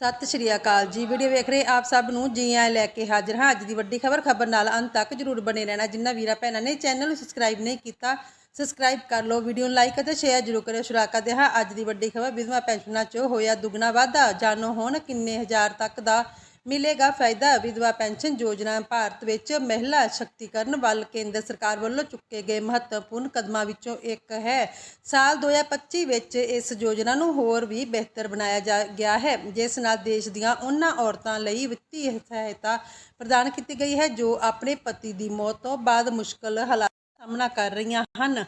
ਸਤਿ ਸ਼੍ਰੀ ਅਕਾਲ ਜੀ। ਵੀਡੀਓ ਵੇਖ ਰਹੇ ਆਪ ਸਭ ਨੂੰ, ਜੀ ਆਇਆਂ ਲੈ ਕੇ ਹਾਜ਼ਰ ਹਾਂ। ਅੱਜ ਦੀ ਵੱਡੀ ਖਬਰ ਖਬਰ ਨਾਲ ਅੰਤ ਤੱਕ ਜਰੂਰ ਬਣੇ ਰਹਿਣਾ। ਜਿੰਨਾ ਵੀਰਾ ਭੈਣਾਂ ਨੇ ਚੈਨਲ ਨੂੰ ਸਬਸਕ੍ਰਾਈਬ ਨਹੀਂ ਕੀਤਾ ਸਬਸਕ੍ਰਾਈਬ ਕਰ ਲਓ। ਵੀਡੀਓ ਨੂੰ ਲਾਈਕ ਅਤੇ ਸ਼ੇਅਰ ਜਰੂਰ ਕਰਿਓ। ਸ਼ੁਰੂ ਦੇ ਹਾਂ ਅੱਜ ਦੀ ਵੱਡੀ ਖਬਰ ਵਿਧਵਾ ਪੈਨਸ਼ਨਾਂ 'ਚ ਹੋਇਆ ਦੁੱਗਣਾ ਵਾਧਾ। ਜਾਣੋ ਹੁਣ ਕਿੰਨੇ ਹਜ਼ਾਰ ਤੱਕ ਦਾ ਮਿਲੇਗਾ ਫਾਇਦਾ। ਵਿਧਵਾ ਪੈਨਸ਼ਨ ਯੋਜਨਾ ਭਾਰਤ ਵਿੱਚ ਮਹਿਲਾ ਸ਼ਕਤੀਕਰਨ ਵੱਲ ਕੇਂਦਰ ਸਰਕਾਰ ਵੱਲੋਂ ਚੁੱਕੇ ਗਏ ਮਹੱਤਵਪੂਰਨ ਕਦਮਾਂ ਵਿੱਚੋਂ ਇੱਕ ਹੈ। ਸਾਲ 2025 ਵਿੱਚ ਇਸ ਯੋਜਨਾ ਨੂੰ ਹੋਰ ਵੀ ਬਿਹਤਰ ਬਣਾਇਆ ਜਾ ਗਿਆ ਹੈ, ਜਿਸ ਨਾਲ ਦੇਸ਼ ਦੀਆਂ ਉਹਨਾਂ ਔਰਤਾਂ ਲਈ ਵਿੱਤੀ ਸਹਾਇਤਾ ਪ੍ਰਦਾਨ ਕੀਤੀ ਗਈ ਹੈ, ਜੋ ਆਪਣੇ ਪਤੀ ਦੀ ਮੌਤ ਤੋਂ ਬਾਅਦ ਮੁਸ਼ਕਲ ਹਾਲਾਤ ਸਾਹਮਣਾ ਕਰ ਰਹੀਆਂ ਹਨ।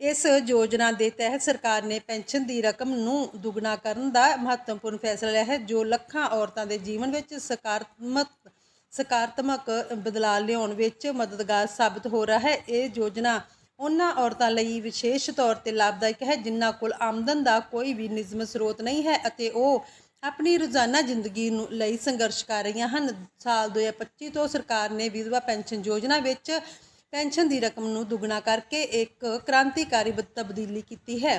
ਇਸ ਯੋਜਨਾ ਦੇ ਤਹਿਤ ਸਰਕਾਰ ਨੇ ਪੈਨਸ਼ਨ ਦੀ ਰਕਮ ਨੂੰ ਦੁੱਗਣਾ ਕਰਨ ਦਾ ਮਹੱਤਵਪੂਰਨ ਫੈਸਲਾ ਲਿਆ ਹੈ, ਜੋ ਲੱਖਾਂ ਔਰਤਾਂ ਦੇ ਜੀਵਨ ਵਿੱਚ ਸਕਾਰਾਤਮਕ ਸਕਾਰਾਤਮਕ ਬਦਲਾਅ ਲਿਆਉਣ ਵਿੱਚ ਮਦਦਗਾਰ ਸਾਬਤ ਹੋ ਰਿਹਾ ਹੈ। ਇਹ ਯੋਜਨਾ ਉਹਨਾਂ ਔਰਤਾਂ ਲਈ ਵਿਸ਼ੇਸ਼ ਤੌਰ ਤੇ ਲਾਭਦਾਇਕ ਹੈ, ਜਿਨ੍ਹਾਂ ਕੋਲ ਆਮਦਨ ਦਾ ਕੋਈ ਵੀ ਨਿਯਮਤ ਸਰੋਤ ਨਹੀਂ ਹੈ ਅਤੇ ਉਹ ਆਪਣੀ ਰੋਜ਼ਾਨਾ ਜ਼ਿੰਦਗੀ ਨੂੰ ਲਈ ਸੰਘਰਸ਼ ਕਰ ਰਹੀਆਂ ਹਨ। ਸਾਲ 2025 ਤੋਂ ਸਰਕਾਰ ਨੇ ਵਿਧਵਾ ਪੈਨਸ਼ਨ ਯੋਜਨਾ ਵਿੱਚ ਪੈਨਸ਼ਨ ਦੀ ਰਕਮ ਨੂੰ ਦੁੱਗਣਾ ਕਰਕੇ ਇੱਕ ਕ੍ਰਾਂਤੀਕਾਰੀ ਤਬਦੀਲੀ ਕੀਤੀ ਹੈ।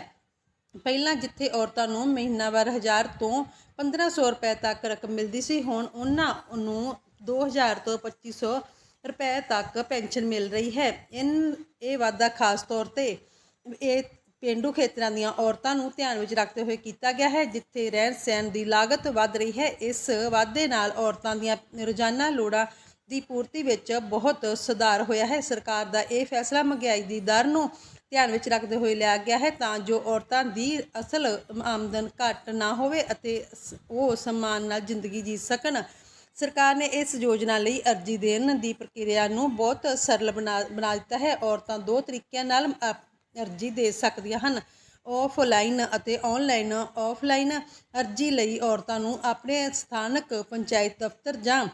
ਪਹਿਲਾਂ ਜਿੱਥੇ ਔਰਤਾਂ ਨੂੰ ਮਹੀਨਾਵਾਰ 1000 ਤੋਂ 1500 ਰੁਪਏ ਤੱਕ ਰਕਮ ਮਿਲਦੀ ਸੀ, ਹੁਣ ਉਹਨਾਂ ਨੂੰ 2000 ਤੋਂ 2500 ਰੁਪਏ ਤੱਕ ਪੈਨਸ਼ਨ ਮਿਲ ਰਹੀ ਹੈ। ਇਨ, ਇਹ ਵਾਧਾ ਖਾਸ ਤੌਰ ਤੇ ਇਹ ਪੇਂਡੂ ਖੇਤਰਾਂ ਦੀਆਂ ਔਰਤਾਂ ਨੂੰ ਧਿਆਨ ਵਿੱਚ ਰੱਖਦੇ ਹੋਏ ਕੀਤਾ ਗਿਆ ਹੈ, ਜਿੱਥੇ ਰਹਿਣ ਸਹਿਣ ਦੀ ਲਾਗਤ ਵੱਧ ਰਹੀ ਹੈ। ਇਸ ਵਾਧੇ ਨਾਲ ਔਰਤਾਂ ਦੀਆਂ ਰੋਜ਼ਾਨਾ ਲੋੜਾਂ ਦੀ ਪੂਰਤੀ ਵਿੱਚ ਬਹੁਤ ਸੁਧਾਰ ਹੋਇਆ ਹੈ। ਸਰਕਾਰ ਦਾ ਇਹ ਫੈਸਲਾ ਮਹਿੰਗਾਈ ਦੀ ਦਰ ਨੂੰ ਧਿਆਨ ਵਿੱਚ ਰੱਖਦੇ ਹੋਏ ਲਿਆ ਗਿਆ ਹੈ ਤਾਂ ਜੋ ਔਰਤਾਂ ਦੀ ਅਸਲ ਆਮਦਨ ਘੱਟ ਨਾ ਹੋਵੇ ਅਤੇ ਉਹ ਸਮਾਨ ਨਾਲ ਜ਼ਿੰਦਗੀ ਜੀ ਸਕਣ। ਸਰਕਾਰ ਨੇ ਇਸ ਯੋਜਨਾ ਲਈ ਅਰਜ਼ੀ ਦੇਣ ਦੀ ਪ੍ਰਕਿਰਿਆ ਨੂੰ ਬਹੁਤ ਸਰਲ ਬਣਾ ਬਣਾ ਦਿੱਤਾ ਹੈ। ਔਰਤਾਂ ਦੋ ਤਰੀਕਿਆਂ ਨਾਲ ਅਰਜ਼ੀ ਦੇ ਸਕਦੀਆਂ ਹਨ। ਆਫਲਾਈਨ ਅਤੇ ਆਨਲਾਈਨ ਆਫਲਾਈਨ ਅਰਜ਼ੀ ਲਈ ਔਰਤਾਂ ਨੂੰ ਆਪਣੇ ਸਥਾਨਕ ਪੰਚਾਇਤ ਦਫ਼ਤਰ ਜਾਂ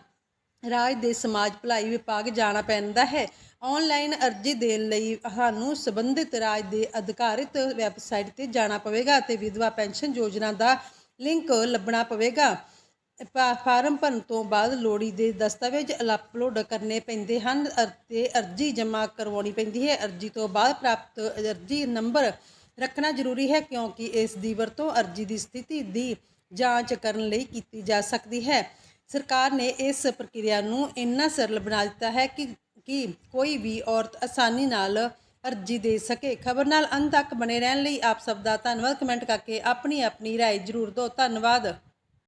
ਰਾਜ ਦੇ ਸਮਾਜ ਭਲਾਈ ਵਿਭਾਗ ਜਾਣਾ ਪੈਂਦਾ ਹੈ। ਆਨਲਾਈਨ ਅਰਜ਼ੀ ਦੇਣ ਲਈ ਸਾਨੂੰ ਸੰਬੰਧਿਤ ਰਾਜ ਦੇ ਅਧਿਕਾਰਿਤ ਵੈਬਸਾਈਟ ਤੇ ਜਾਣਾ ਪਵੇਗਾ ਅਤੇ ਵਿਧਵਾ ਪੈਨਸ਼ਨ ਯੋਜਨਾ ਦਾ ਲਿੰਕ ਲੱਭਣਾ ਪਵੇਗਾ। ਫਾਰਮ ਭਰਨ ਤੋਂ ਬਾਅਦ ਲੋੜੀ ਦੇ ਦਸਤਾਵੇਜ਼ ਅਪਲੋਡ ਕਰਨੇ ਪੈਂਦੇ ਹਨ ਅਤੇ ਅਰਜ਼ੀ ਜਮ੍ਹਾਂ ਕਰਵਾਉਣੀ ਪੈਂਦੀ ਹੈ। ਅਰਜ਼ੀ ਤੋਂ ਬਾਅਦ ਪ੍ਰਾਪਤ ਅਰਜ਼ੀ ਨੰਬਰ ਰੱਖਣਾ ਜ਼ਰੂਰੀ ਹੈ ਕਿਉਂਕਿ ਇਸ ਦੀ ਵਰਤੋਂ ਅਰਜ਼ੀ ਦੀ ਸਥਿਤੀ ਦੀ ਜਾਂਚ ਕਰਨ ਲਈ ਕੀਤੀ ਜਾ ਸਕਦੀ ਹੈ। ਸਰਕਾਰ ਨੇ ਇਸ ਪ੍ਰਕਿਰਿਆ ਨੂੰ ਇੰਨਾ ਸਰਲ ਬਣਾ ਦਿੱਤਾ ਹੈ ਕਿ ਕਿ ਕੋਈ ਵੀ ਔਰਤ ਆਸਾਨੀ ਨਾਲ ਅਰਜ਼ੀ ਦੇ ਸਕੇ ਖਬਰ ਨਾਲ ਅੰਤ ਤੱਕ ਬਣੇ ਰਹਿਣ ਲਈ ਆਪ ਸਭ ਦਾ ਧੰਨਵਾਦ ਕਮੈਂਟ ਕਰਕੇ ਆਪਣੀ ਆਪਣੀ رائے ਜ਼ਰੂਰ ਦਿਓ ਧੰਨਵਾਦ